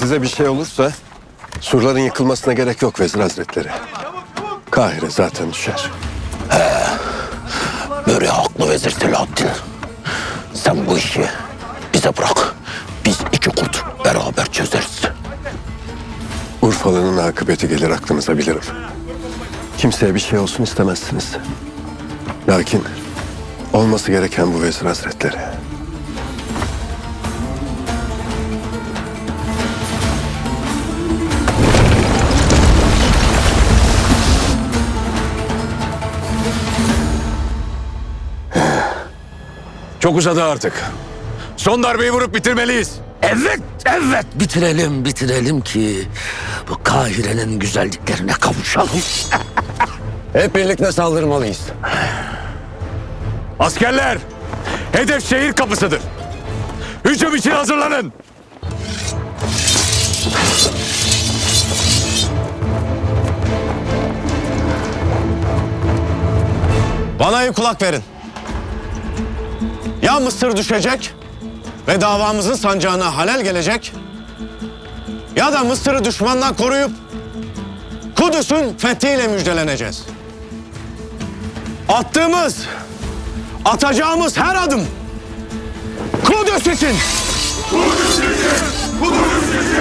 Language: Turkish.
Size bir şey olursa surların yıkılmasına gerek yok Vezir Hazretleri. Kahire zaten düşer. Böyle haklı Vezir Selahattin. Sen bu işi bize bırak. Biz iki kurt beraber çözeriz. Urfalı'nın akıbeti gelir aklınıza bilirim. Kimseye bir şey olsun istemezsiniz. Lakin olması gereken bu Vezir Hazretleri. Çok uzadı artık. Son darbeyi vurup bitirmeliyiz. Evet, evet bitirelim, bitirelim ki bu Kahire'nin güzelliklerine kavuşalım. Hep birlikte saldırmalıyız. Askerler, hedef şehir kapısıdır. Hücum için hazırlanın. Bana iyi kulak verin. Ya Mısır düşecek ve davamızın sancağına halel gelecek ya da Mısır'ı düşmandan koruyup Kudüs'ün fethiyle müjdeleneceğiz. Attığımız, atacağımız her adım Kudüs için. Kudüs için! Kudüs için!